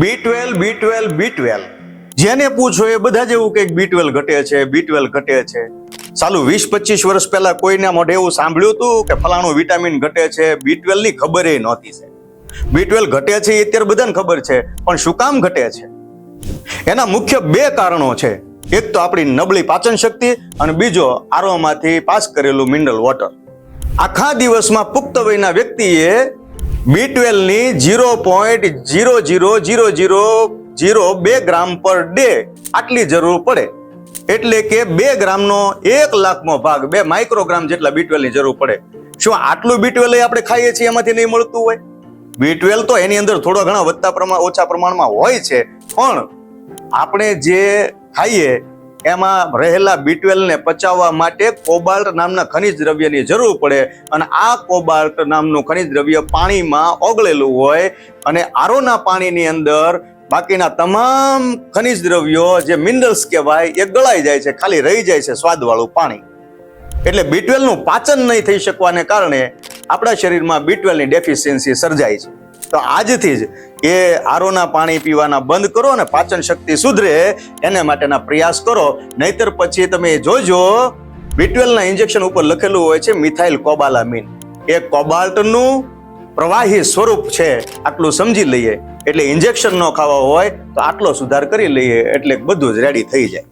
B twelve B twelve B twelve જેને પૂછો એ બધા જેવું કંઈક બી ટ્વેલ્વ ઘટે છે બી ટ્વેલ્વ ઘટે છે. સાલું વીસ પચીસ વર્ષ પહેલા કોઈના મોઢે એવું સાંભળ્યું હતું કે ફલાણું વિટામિન ઘટે છે બી ટ્વેલ્વની ખબર એ નહોતી છે બી ટ્વેલ્વ ઘટે છે એ અત્યારે બધાને ખબર છે, પણ શું કામ ઘટે છે? એના મુખ્ય બે કારણો છે. એક તો આપણી નબળી પાચન શક્તિ અને બીજો આરોમાંથી પાસ કરેલું મિનરલ વોટર આખા દિવસમાં પુખ્ત વયના વ્યક્તિએ B ટ્વેલ્વની zero point zero zero zero zero zero બે ગ્રામ પર ડે આટલી જરૂર પડે. એટલે કે બે ગ્રામનો એક લાખમો ભાગ, બે માઇક્રોગ્રામ જેટલા બી ટ્વેલ્વની જરૂર પડે. શું આટલું બી ટ્વેલ્વ આપણે ખાઈએ છીએ, એમાંથી નહીં મળતું હોય? બી ટ્વેલ્વ તો એની અંદર થોડો ઘણા વધતા પ્રમાણ ઓછા પ્રમાણમાં હોય છે. પણ આપણે જે ખાઈએ એમાં રહેલા બીટવેલને પચાવવા માટે કોબાલ્ટ નામના ખનિજ દ્રવ્યની જરૂર પડે અને આ કોબાલ્ટ નામનું ખનિજ દ્રવ્ય પાણીમાં ઓગળેલું હોય અને આરોના પાણીની અંદર બાકીના તમામ ખનિજ દ્રવ્યો જે મિનરલ્સ કહેવાય એ ગળાઈ જાય છે, ખાલી રહી જાય છે સ્વાદવાળું પાણી. એટલે બીટવેલનું પાચન નહીં થઈ શકવાને કારણે આપણા શરીરમાં બીટવેલની ડેફિશિયન્સી સર્જાય છે. તો આજથી જ એ આરોના પાણી પીવાના બંધ કરો અને પાચન શક્તિ સુધરે એને માટેના પ્રયાસ કરો. નહીતર પછી તમે જોજો બીટવેલના ઇન્જેક્શન ઉપર લખેલું હોય છે મિથાઇલ કોબાલામીન. એ કોબાલ્ટનું પ્રવાહી સ્વરૂપ છે, આટલું સમજી લઈએ. એટલે ઇન્જેક્શન ન ખાવા હોય તો આટલો સુધાર કરી લઈએ એટલે બધું જ રેડી થઈ જાય.